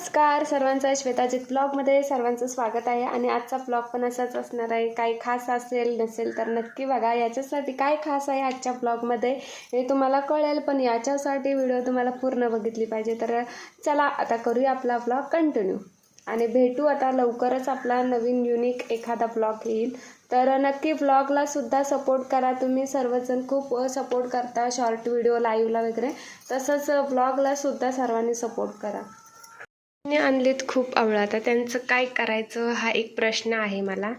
नमस्कार सर्वांचं श्वेताजित ब्लॉगमध्ये सर्वांचं स्वागत आहे आणि आजचा ब्लॉग पण असाच असणार आहे. काही खास असेल नसेल तर नक्की बघा याच्यासाठी काय खास आहे आजच्या ब्लॉगमध्ये हे तुम्हाला कळेल पण याच्यासाठी व्हिडिओ तुम्हाला पूर्ण बघितली पाहिजे. तर चला आता करूया आपला ब्लॉग कंटिन्यू. आणि भेटू आता लवकरच आपला नवीन युनिक एखादा ब्लॉग येईल. तर नक्की ब्लॉगला सुद्धा सपोर्ट करा. तुम्ही सर्वजण खूप सपोर्ट करता शॉर्ट व्हिडिओ लाईव्हला वगैरे. तसंच ब्लॉगला सुद्धा सर्वांनी सपोर्ट करा. आणलेत खूप आवळा. तर त्यांचं काय करायचं हा एक प्रश्न आहे मला.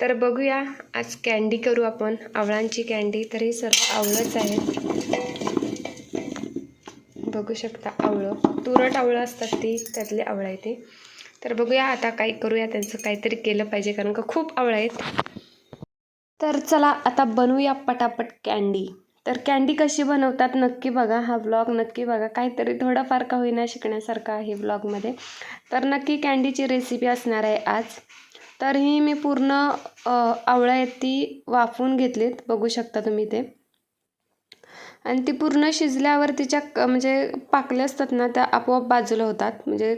तर बघूया आज कॅन्डी करू आपण. आवळांची कॅन्डी तर हे सर्व आवळंच आहेत. बघू शकता आवळं. तुरट आवळं असतात ती त्यातले आवळं आहे ते. तर बघूया आता काय करूया त्यांचं काहीतरी केलं पाहिजे कारण का खूप आवळं आहेत. तर चला आता बनवूया पटापट कॅन्डी तर कॅन्डी कशी बनवतात नक्की बघा. हा ब्लॉग नक्की बघा. काहीतरी थोडाफार का होईना शिकण्यासारखं आहे ब्लॉगमध्ये तर नक्की कॅन्डीची रेसिपी असणार आहे आज. तर ही मी पूर्ण आवळं आहेत ती वाफवून घेतलीत. बघू शकता तुम्ही ते. आणि ती पूर्ण शिजल्यावर तिच्या क म्हणजे पाकल्या असतात ना त्या आपोआप बाजूला होतात. म्हणजे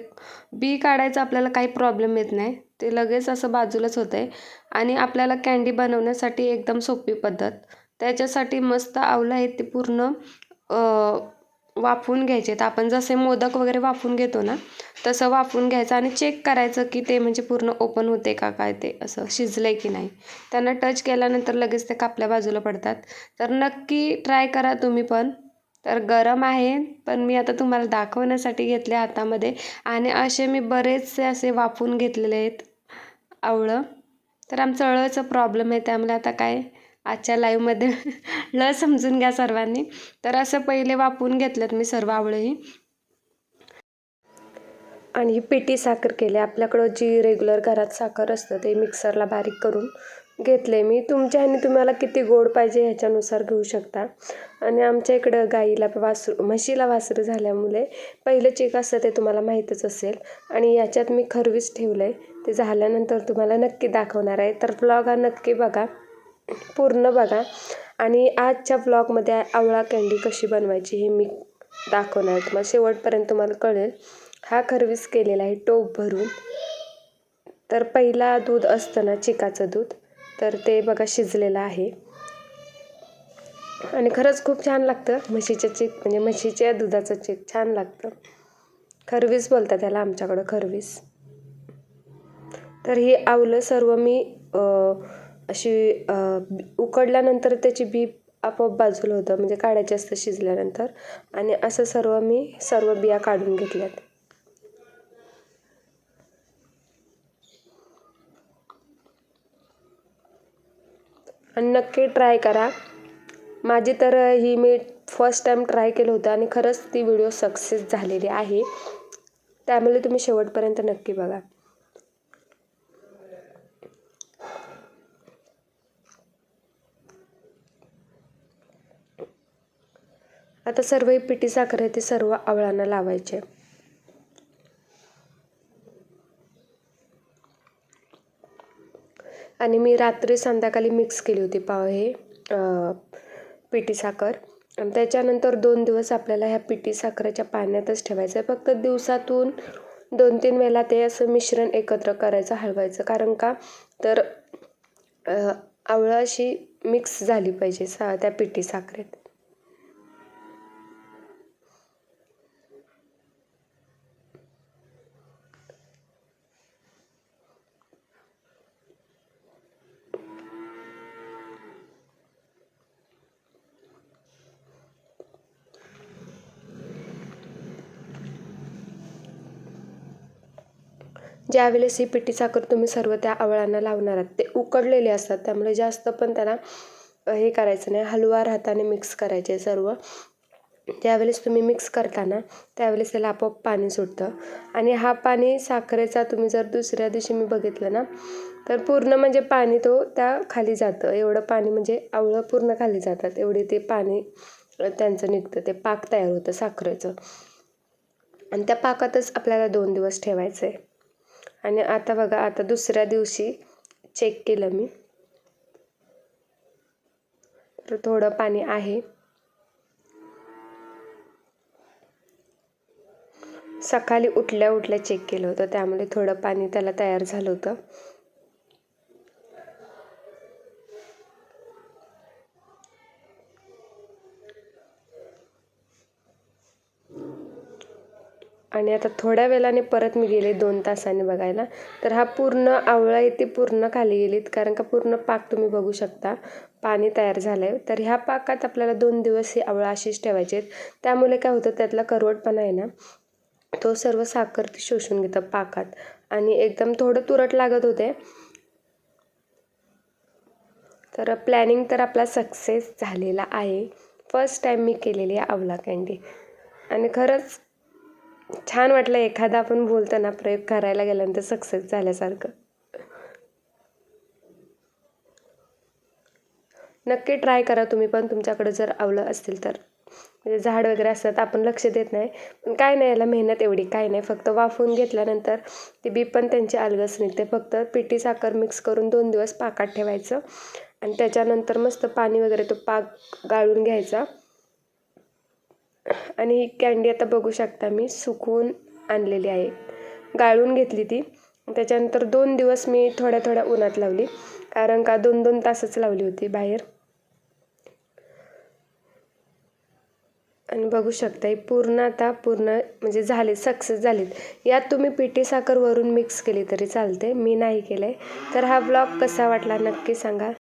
बी काढायचं आपल्याला काही प्रॉब्लेम येत नाही. ते लगेच असं बाजूलाच होतं आहे आणि आपल्याला कॅन्डी बनवण्यासाठी एकदम सोपी पद्धत. त्याच्यासाठी मस्त आवलं आहे ते पूर्ण वाफवून घ्यायचे तर आपण जसे मोदक वगैरे वाफवून घेतो ना तसं वाफवून घ्यायचं आणि चेक करायचं की ते म्हणजे पूर्ण ओपन होते का काय ते असं शिजलं आहे की नाही. त्यांना टच केल्यानंतर लगेच ते कापल्या बाजूला पडतात. तर नक्की ट्राय करा तुम्ही पण. तर गरम आहे पण मी आता तुम्हाला दाखवण्यासाठी घेतले हातामध्ये आणि असे मी बरेचसे असे वाफवून घेतलेले आहेत आवळं. तर आमचं अळचं प्रॉब्लेम आहे त्यामुळे आता काय आजच्या लाईव्हमध्ये ल समजून घ्या सर्वांनी. तर असं पहिले वापरून घेतलं मी सर्व आवळेही आणि ही पिठी साखर केली. आपल्याकडं जी रेग्युलर घरात साखर असतं ते मिक्सरला बारीक करून घेतले मी. तुमच्या ह्याने तुम्हाला किती गोड पाहिजे ह्याच्यानुसार घेऊ शकता. आणि आमच्या इकडं गाईला वासरू म्हशीला वासरू झाल्यामुळे पहिलं चेक असतं ते तुम्हाला माहीतच असेल. आणि याच्यात मी खरवीच ठेवलं आहे ते झाल्यानंतर तुम्हाला नक्की दाखवणार आहे. तर ब्लॉग हा नक्की बघा. पूर्ण बघा. आणि आजच्या ब्लॉगमध्ये आवळा कँडी कशी बनवायची हे मी दाखवणार तुम्हाला शेवटपर्यंत तुम्हाला कळेल. हा खरवीस केलेला आहे टोप भरून. तर पहिला दूध असतं ना चिकाचं दूध तर ते बघा शिजलेलं आहे. आणि खरंच खूप छान लागतं. म्हशीचं चीक म्हणजे म्हशीच्या दुधाचं चीक छान लागतं. खरवीस बोलतात त्याला आमच्याकडं खरवीस. तर ही आवलं सर्व मी अशी उकडल्यानंतर त्याची बी आपोआप बाजूला होतं म्हणजे काढायचे असतं शिजल्यानंतर. आणि असं सर्व मी सर्व बिया काढून घेतल्यात. आणि नक्की ट्राय करा. माझी तर ही मी फर्स्ट टाईम ट्राय केलं होतं आणि खरंच ती व्हिडिओ सक्सेस झालेली आहे. त्यामुळे तुम्ही शेवटपर्यंत नक्की बघा. आता सर्व पिठी साखर आहे ते सर्व आवळांना लावायचे. आणि मी रात्री संध्याकाळी मिक्स केली होती पाव हे पिठी साखर. आणि त्याच्यानंतर दोन दिवस आपल्याला ह्या पिठी साखरेच्या पाण्यातच ठेवायचं आहे. फक्त दिवसातून दोन तीन वेळेला ते असं मिश्रण एकत्र करायचं हलवायचं. कारण का? तर आवळं अशी मिक्स झाली पाहिजे सा त्या पिठी साखरेत. ज्यावेळेस ही पिठी साखर तुम्ही सर्व त्या आवळांना लावणार आहात ते उकडलेले असतात. त्यामुळे जास्त पण त्याला हे करायचं नाही. हलवार हाताने मिक्स करायचे सर्व. ज्यावेळेस तुम्ही मिक्स करताना त्यावेळेस त्याला आपोआप पाणी सुटतं. आणि हा पाणी साखरेचा तुम्ही जर दुसऱ्या दिवशी मी बघितलं ना तर पूर्ण म्हणजे पाणी तो त्या खाली जातं. एवढं पाणी म्हणजे आवळं पूर्ण खाली जातात. एवढे ते पाणी त्यांचं निघतं. ते पाक तयार होतं साखरेचं. आणि त्या पाकातच आपल्याला दोन दिवस ठेवायचं आहे आणि आता बघा आता दुसऱ्या दिवशी चेक केलं मी. तर थोडं पाणी आहे. सकाळी उठल्या उठल्या चेक केलं होतं त्यामुळे थोडं पाणी त्याला तयार झालं होतं. आणि आता थोड्या वेळाने परत मी गेले दोन तासाने बघायला. तर हा पूर्ण आवळा आहे पूर्ण खाली गेलीत कारण का पूर्ण पाक तुम्ही बघू शकता. पाणी तयार झालं आहे तर ह्या पाकात आपल्याला दोन दिवस ही आवळा अशीच ठेवायचे आहेत. त्यामुळे काय होतं त्यातला करवटपणा आहे ना तो सर्व साखर ती शोषून घेतं पाकात. आणि एकदम थोडं तुरट लागत होते. तर प्लॅनिंग तर आपला सक्सेस झालेला आहे. फर्स्ट टाईम मी केलेली आहे आवला कँडी आणि खरंच छान वाटलं एखादा आपण बोलताना प्रयोग करायला गेल्यानंतर सक्सेस झाल्यासारखं. नक्की ट्राय करा तुम्ही पण तुमच्याकडे जर आवलं असतील तर. म्हणजे झाड वगैरे असतात आपण लक्ष देत नाही. पण काय नाही याला मेहनत एवढी काय नाही फक्त वाफवून घेतल्यानंतर ते बी पण त्यांची अलगस निघते. फक्त पिठी साखर मिक्स करून दोन दिवस पाकात ठेवायचं. आणि त्याच्यानंतर मस्त पाणी वगैरे तो पाक गाळून घ्यायचा. आणि ही कँडी आता बघू शकता मी सुकवून आणलेली आहे. गाळून घेतली ती. त्याच्यानंतर दोन दिवस मी थोड्या थोड्या उन्हात लावली. कारण का दोन दोन तासच लावली होती बाहेर. आणि बघू शकता ही पूर्ण आता पूर्ण म्हणजे झाले सक्सेस झालीत. यात तुम्ही पिठी साखर वरून मिक्स केली तरी चालते मी नाही केलं आहे तर हा ब्लॉग कसा वाटला नक्की सांगा.